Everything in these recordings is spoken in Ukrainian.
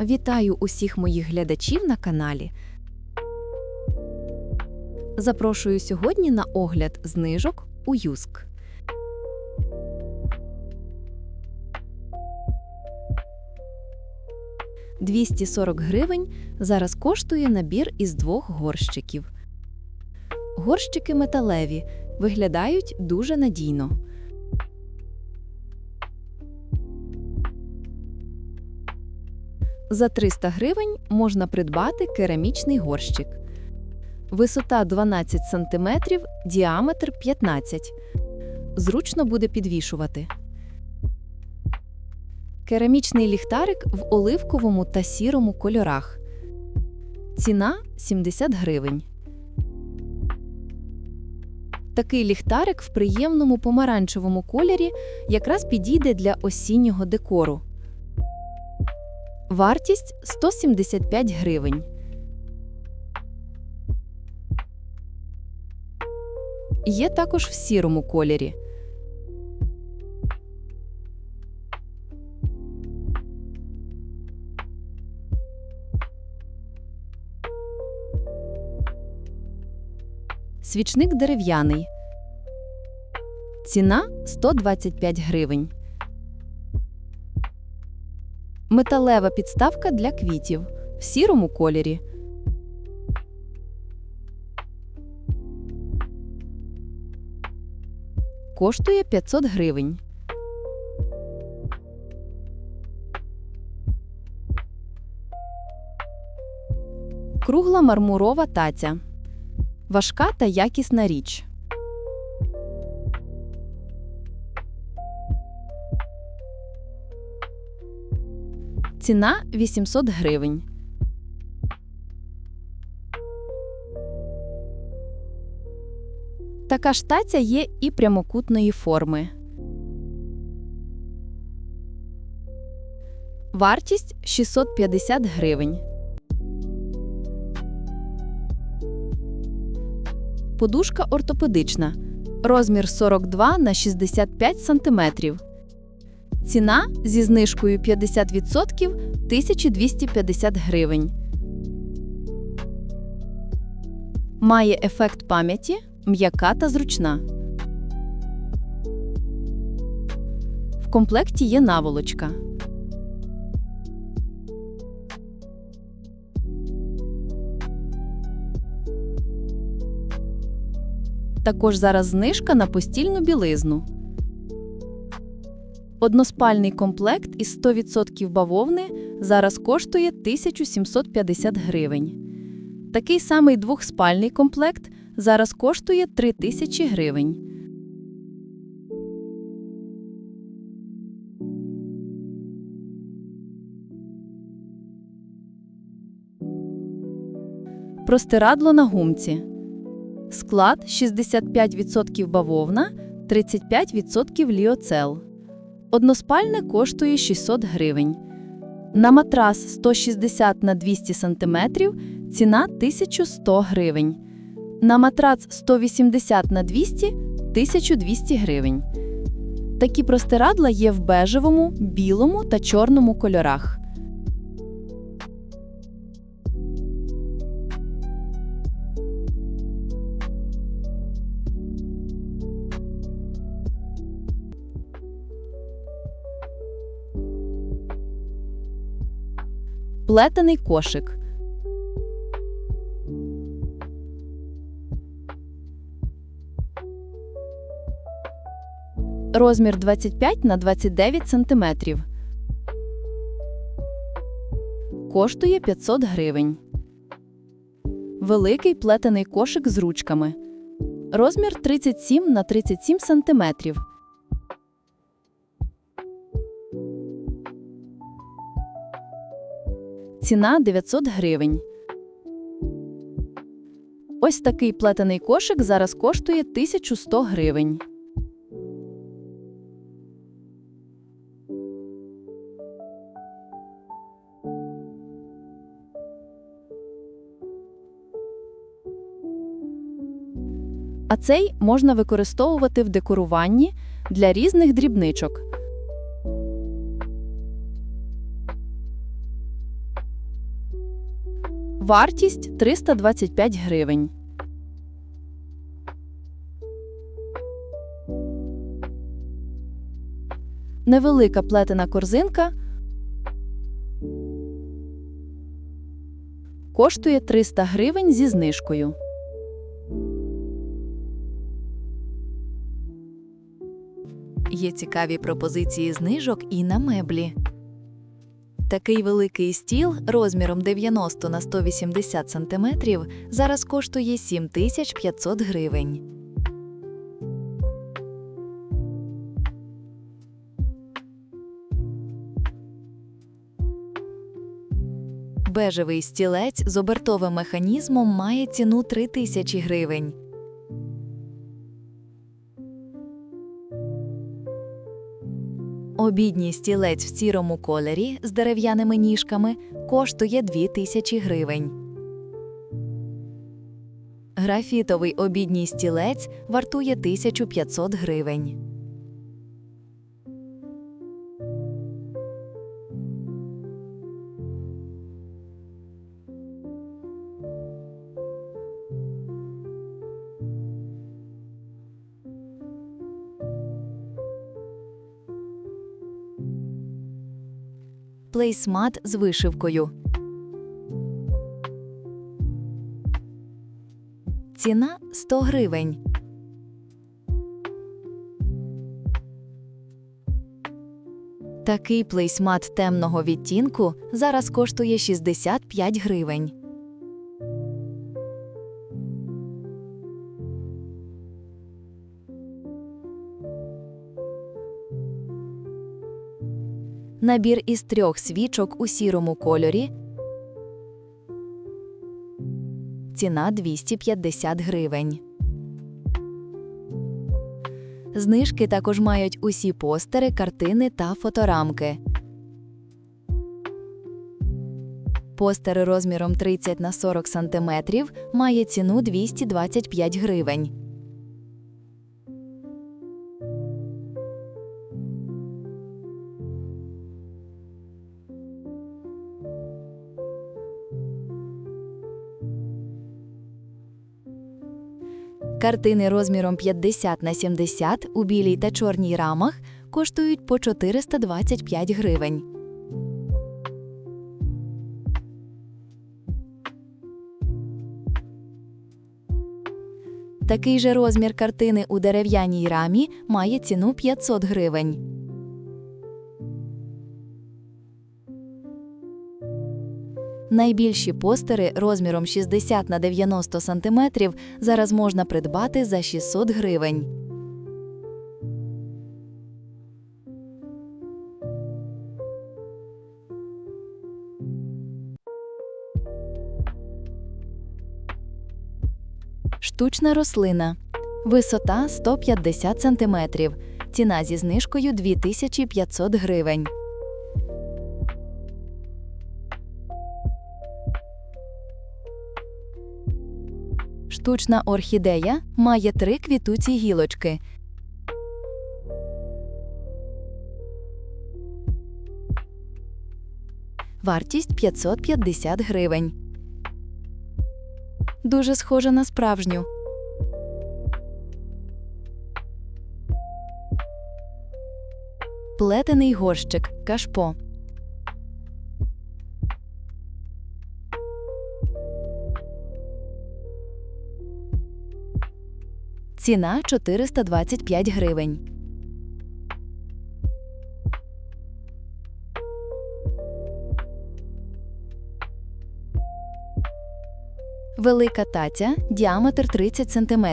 Вітаю усіх моїх глядачів на каналі. Запрошую сьогодні на огляд знижок у Юск. «240 гривень зараз коштує набір із двох горщиків. Горщики металеві, виглядають дуже надійно. За 300 гривень можна придбати керамічний горщик. Висота 12 см, діаметр 15 Зручно буде підвішувати. Керамічний ліхтарик в оливковому та сірому кольорах. Ціна 70 гривень. Такий ліхтарик в приємному помаранчевому кольорі якраз підійде для осіннього декору. Вартість 175 гривень. Є також в сірому кольорі. Свічник дерев'яний. Ціна 125 гривень. Металева підставка для квітів в сірому кольорі. Коштує 500 гривень. Кругла мармурова таця. Важка та якісна річ. Ціна 800 гривень. Така ж таця є і прямокутної форми. Вартість 650 гривень. Подушка ортопедична. Розмір 42 на 65 см. Ціна зі знижкою 50% 1250 гривень. Має ефект пам'яті, м'яка та зручна. В комплекті є наволочка. Також зараз знижка на постільну білизну. Односпальний комплект із 100% бавовни зараз коштує 1750 гривень. Такий самий двохспальний комплект зараз коштує 3000 гривень. Простирадло на гумці. Склад 65% бавовна, 35% ліоцел. Односпальне коштує 600 гривень. На матрас 160 на 200 см ціна 1100 гривень. На матрац 180 на 200 1200 гривень. Такі простирадла є в бежевому, білому та чорному кольорах. Плетений кошик. Розмір 25 на 29 см. Коштує 500 гривень. Великий плетений кошик з ручками. Розмір 37 на 37 см. Ціна 900 гривень. Ось такий плетений кошик зараз коштує 1100 гривень. А цей можна використовувати в декоруванні для різних дрібничок. Вартість 325 гривень. Невелика плетена корзинка коштує 300 гривень зі знижкою. Є цікаві пропозиції знижок і на меблі. Такий великий стіл розміром 90 на 180 см зараз коштує 7500 гривень. Бежевий стілець з обертовим механізмом має ціну 3000 гривень. Обідній стілець в сірому кольорі з дерев'яними ніжками коштує 2000 гривень. Графітовий обідній стілець вартує 1500 гривень. Плейсмат з вишивкою. Ціна 100 гривень. Такий плейсмат темного відтінку зараз коштує 65 гривень. Набір із трьох свічок у сірому кольорі. Ціна 250 гривень. Знижки також мають усі постери, картини та фоторамки. Постер розміром 30 на 40 см має ціну 225 гривень. Картини розміром 50 на 70 у білій та чорній рамах коштують по 425 гривень. Такий же розмір картини у дерев'яній рамі має ціну 500 гривень. Найбільші постери розміром 60 на 90 см зараз можна придбати за 600 гривень. Штучна рослина. Висота 150 см. Ціна зі знижкою 2500 гривень. Штучна орхідея має три квітуці гілочки. Вартість 550 гривень. Дуже схожа на справжню. Плетений горщик кашпо. Ціна 425 гривень. Велика таця, діаметр 30 см.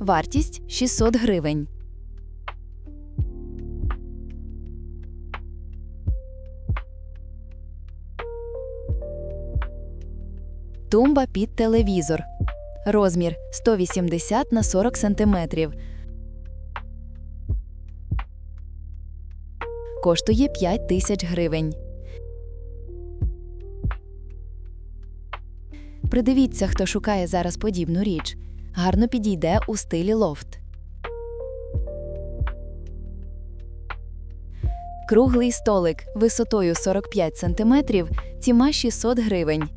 Вартість 600 гривень. Тумба під телевізор. Розмір 180 на 40 см. Коштує 5 тисяч гривень. Придивіться, хто шукає зараз подібну річ. Гарно підійде у стилі лофт. Круглий столик висотою 45 см – ціма 600 гривень.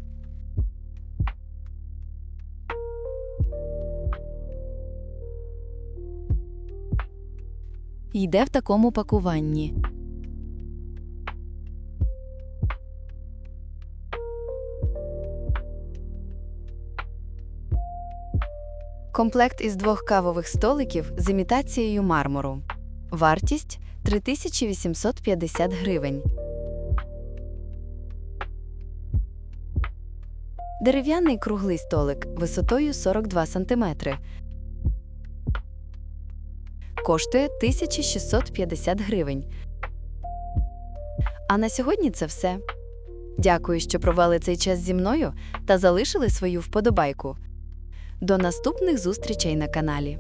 Йде в такому пакуванні. Комплект із двох кавових столиків з імітацією мармуру. Вартість 3850 гривень. Дерев'яний круглий столик висотою 42 см. Коштує 1650 гривень. А на сьогодні це все. Дякую, що провели цей час зі мною та залишили свою вподобайку. До наступних зустрічей на каналі.